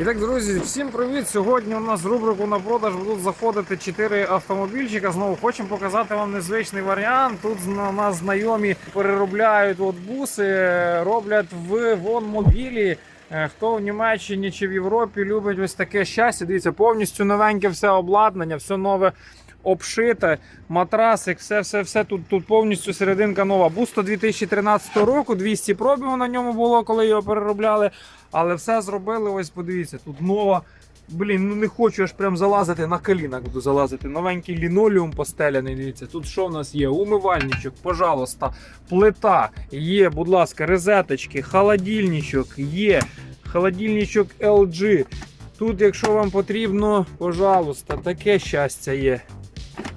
І так, друзі, всім привіт! Сьогодні у нас в рубрику на продаж будуть заходити 4 автомобільчика. Знову хочемо показати вам незвичний варіант. Тут на нас знайомі переробляють от буси, роблять в вонмобілі. мобілі. Хто в Німеччині чи в Європі любить ось таке щастя, дивіться, повністю новеньке все обладнання, все нове обшите, матрасик, все, все, все тут, тут повністю серединка нова. Бусто 2013 року, 200 пробігу на ньому було, коли його переробляли. Але все зробили, ось подивіться, тут нова. Блін, ну не хочу аж прям залазити на колінах буду залазити. Новенький лінолеум постеляний. Дивіться, тут що в нас є? Умивальничок, пожалуйста, плита є, будь ласка, розеточки, холодильничок є, холодильничок LG. Тут, якщо вам потрібно, пожалуйста, таке щастя є.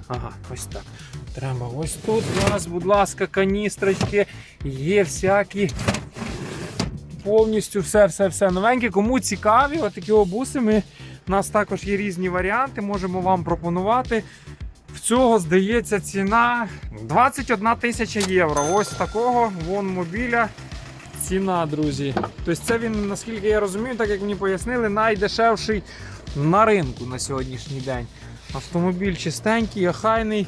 Ага, ось так. Треба ось тут у нас, будь ласка, каністрочки, є всякі. Повністю все-все-все новеньке. Кому цікаві, отакі обуси. У нас також є різні варіанти, можемо вам пропонувати. В цього здається ціна 21 тисяча євро. Ось такого вон мобіля. Ціна, друзі. Тобто це він, наскільки я розумію, так як мені пояснили, найдешевший на ринку на сьогоднішній день. Автомобіль чистенький, охайний.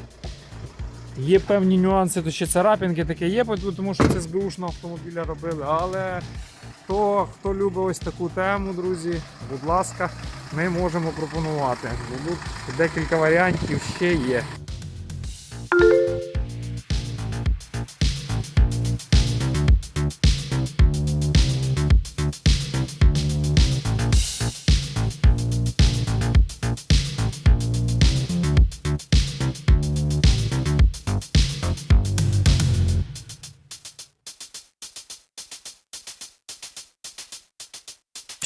Є певні нюанси, то ще царапінки таке є, тому що це з бушного автомобіля робили. Але хто, хто любить ось таку тему, друзі, будь ласка, ми можемо пропонувати. Бо декілька варіантів ще є.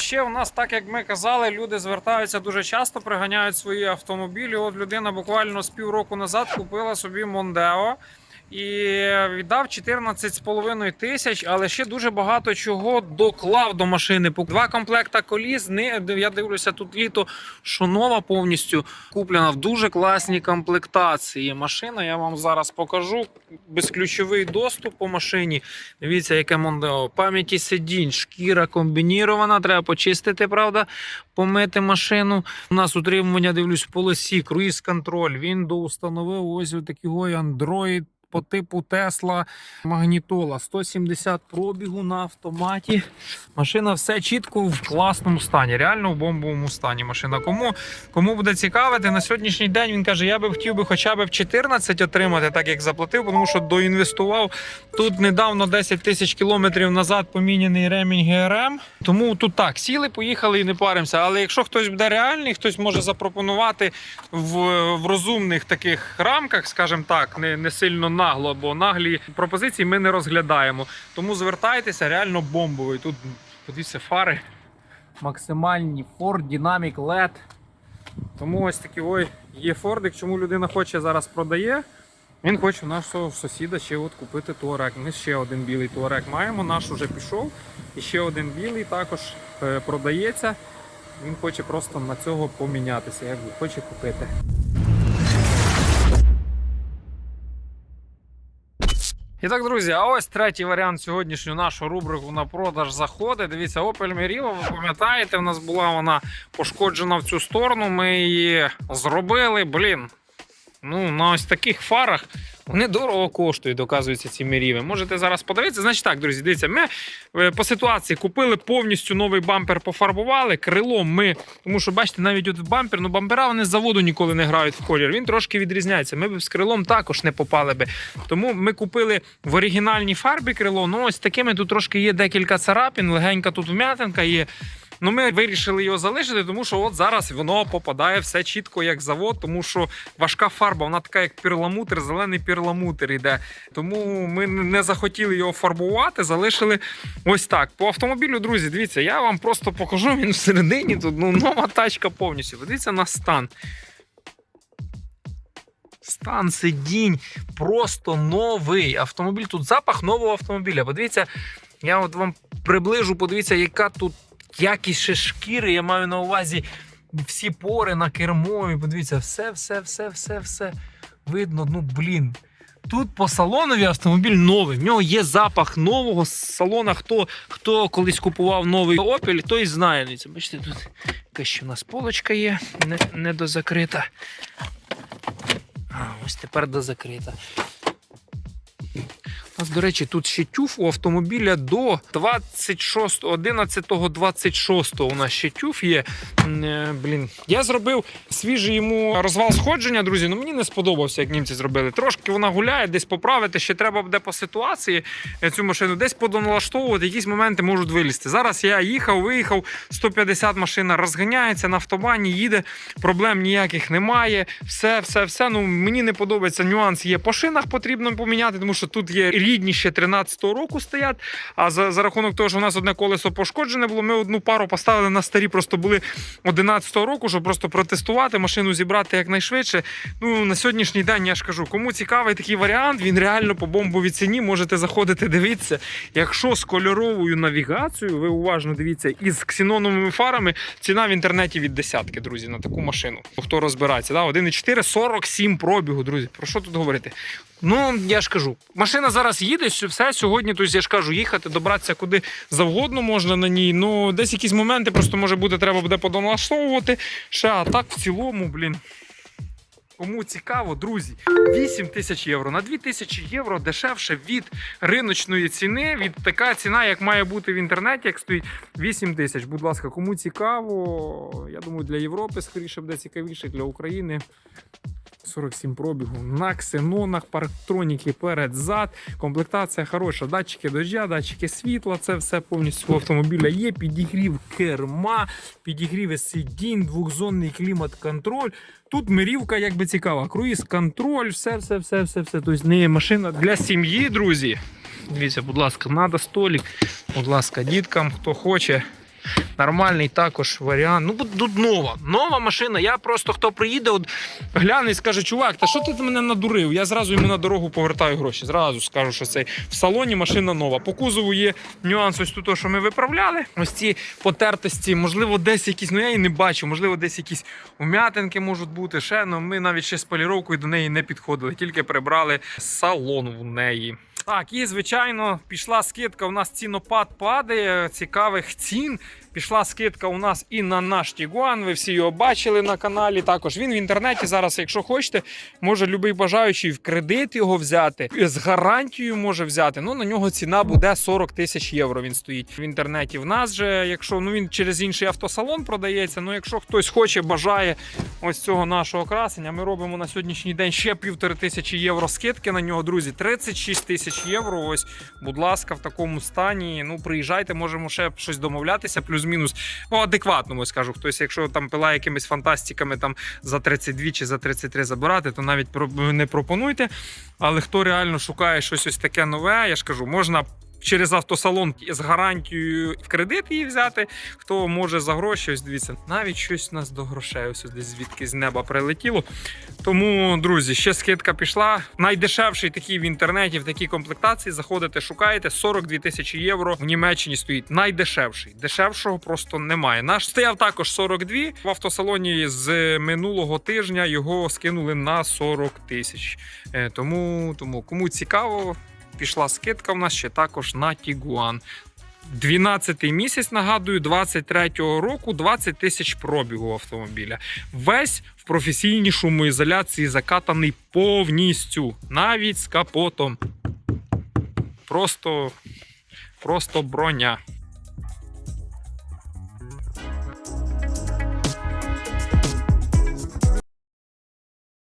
Ще у нас, так як ми казали, люди звертаються дуже часто, приганяють свої автомобілі. От людина буквально з півроку назад купила собі Мондео і віддав 14,5 тисяч, але ще дуже багато чого доклав до машини. Два комплекта коліс. Не я дивлюся тут літо, що нова повністю куплена в дуже класній комплектації. Машина я вам зараз покажу. Безключовий доступ по машині. Дивіться, яке Мондео. Пам'яті сидінь, шкіра комбінірована. Треба почистити, правда, помити машину. У нас утримування, дивлюсь, полосі, круїз контроль. Він доустановив ось такий Android по типу Tesla магнітола. 170 пробігу на автоматі. Машина все чітко в класному стані. Реально в бомбовому стані. Машина. Кому, кому буде цікавити, на сьогоднішній день він каже: я би хотів би хоча б в 14 отримати, так як заплатив, тому що доінвестував. Тут недавно 10 тисяч кілометрів назад поміняний ремінь ГРМ. Тому тут так, сіли, поїхали і не паримося. Але якщо хтось буде реальний, хтось може запропонувати в, в розумних таких рамках, скажімо так, не, не сильно нагло, бо наглі пропозиції ми не розглядаємо. Тому звертайтеся, реально бомбовий. Тут подивіться фари максимальні Ford Dynamic LED. Тому ось такий ой є Фордик. Чому людина хоче зараз продає? Він хоче у нашого сусіда ще от купити туарек. Ми ще один білий туарек маємо, наш уже пішов. І ще один білий також е, продається. Він хоче просто на цього помінятися, якби хоче купити. І так, друзі, а ось третій варіант сьогоднішню нашу рубрику на продаж заходить. Дивіться, Opel Meriva, ви пам'ятаєте, в нас була вона пошкоджена в цю сторону. Ми її зробили. Блін. Ну, на ось таких фарах вони дорого коштують, доказуються ці міріви. Можете зараз подивитися. Значить так, друзі, дивіться, ми е, по ситуації купили повністю новий бампер, пофарбували. Крилом ми, тому що бачите, навіть от бампер, ну бампера вони з заводу ніколи не грають в колір. Він трошки відрізняється. Ми б з крилом також не попали би. Тому ми купили в оригінальній фарбі крило. Ну ось такими тут трошки є декілька царапін, легенька тут вм'ятинка є. Ну, ми вирішили його залишити, тому що от зараз воно попадає все чітко як завод, тому що важка фарба, вона така, як перламутр, зелений перламутр йде. Тому ми не захотіли його фарбувати, залишили ось так. По автомобілю, друзі, дивіться, я вам просто покажу. Він всередині тут ну, нова тачка повністю. Подивіться на стан. Стан сидінь просто новий. Автомобіль тут запах нового автомобіля. Подивіться, я от вам приближу, подивіться, яка тут якість шкіри. Я маю на увазі всі пори на кермові. Подивіться, все, все, все, все, все видно. Ну, блін. Тут по салонові автомобіль новий. В нього є запах нового салона. Хто, хто колись купував новий Opel, той знає. Бачите, тут якась ще у нас полочка є, не, не. А, ось тепер дозакрита. Нас, до речі, тут ще тюф у автомобіля до 26, 11 26 у нас ще тюф є. Е, Блін, я зробив свіжий йому розвал сходження, друзі. Ну мені не сподобався, як німці зробили. Трошки вона гуляє, десь поправити. Ще треба буде по ситуації е, цю машину, десь подоналаштовувати, якісь моменти можуть вилізти. Зараз я їхав, виїхав, 150 машина розганяється на автобані, їде, проблем ніяких немає. Все, все, все. Ну мені не подобається нюанс. Є по шинах потрібно поміняти, тому що тут є рідні ще 13-го року стоять. А за, за рахунок того, що у нас одне колесо пошкоджене було, ми одну пару поставили на старі, просто були 11-го року, щоб просто протестувати, машину зібрати якнайшвидше. Ну на сьогоднішній день я ж кажу, кому цікавий такий варіант, він реально по бомбовій ціні. Можете заходити, дивитися. Якщо з кольоровою навігацією, ви уважно дивіться, із ксеноновими фарами ціна в інтернеті від десятки, друзі, на таку машину. Хто розбирається, да? 1,4, 47 пробігу, друзі. Про що тут говорити? Ну, я ж кажу, машина зараз їде, сю- все сьогодні. Тобто я ж кажу, їхати, добратися куди завгодно можна на ній. Ну, десь якісь моменти просто може бути, треба буде подоналаштовувати. Ще а так в цілому, блін. Кому цікаво, друзі, 8 тисяч євро. На 2 тисячі євро дешевше від риночної ціни, від така ціна, як має бути в інтернеті, як стоїть 8 тисяч. Будь ласка, кому цікаво, я думаю, для Європи скоріше буде цікавіше, для України. 47 пробігу на ксенонах, парктроніки перед зад. Комплектація хороша. Датчики дождя, датчики світла. Це все повністю у автомобіля є. Підігрів керма, підігріви сидінь, двохзонний клімат-контроль. Тут мирівка якби цікава. Круїз контроль, все, все, все, все, все. Тобто не машина для сім'ї, друзі. Дивіться, будь ласка, надо столик. Будь ласка, діткам, хто хоче. Нормальний також варіант. Ну, тут нова. Нова машина. Я просто хто приїде, от гляне і скаже, чувак, та що ти мене надурив? Я зразу йому на дорогу повертаю гроші. Зразу скажу, що цей в салоні машина нова. По кузову є нюанс ось тут, що ми виправляли. Ось ці потертості, можливо, десь якісь, ну я її не бачу, можливо, десь якісь ум'ятинки можуть бути. Ще ну ми навіть ще з поліровкою до неї не підходили, тільки прибрали салон в неї. Так, і звичайно, пішла скидка. У нас цінопад падає, цікавих цін. Пішла скидка у нас і на наш Тігуан. Ви всі його бачили на каналі. Також він в інтернеті зараз, якщо хочете, може будь-який бажаючий в кредит його взяти. З гарантією може взяти. Ну на нього ціна буде 40 тисяч євро. Він стоїть в інтернеті. В нас же, якщо ну він через інший автосалон продається. Ну, якщо хтось хоче, бажає ось цього нашого красення, ми робимо на сьогоднішній день ще півтори тисячі євро скидки на нього, друзі. 36 тисяч євро. Ось, будь ласка, в такому стані. Ну, приїжджайте, можемо ще щось домовлятися, плюс-мінус. Ну, адекватному скажу. Хтось, якщо там пила якимись фантастиками там за 32 чи за 33 забирати, то навіть не пропонуйте. Але хто реально шукає щось ось таке нове, я ж кажу, можна. Через автосалон з гарантією в кредит її взяти. Хто може за гроші, ось дивіться, навіть щось у нас до грошей, ось десь звідки з неба прилетіло. Тому, друзі, ще скидка пішла. Найдешевший такий в інтернеті в такій комплектації. Заходите, шукаєте 42 тисячі євро. В Німеччині стоїть найдешевший. Дешевшого просто немає. Наш стояв також 42. В автосалоні з минулого тижня його скинули на 40 тисяч. Е, Тому, тому кому цікаво, пішла скидка в нас ще також на Тігуан. 12-й місяць, нагадую, 23-го року 20 тисяч пробігу автомобіля. Весь в професійній шумоізоляції закатаний повністю, навіть з капотом. Просто, просто броня.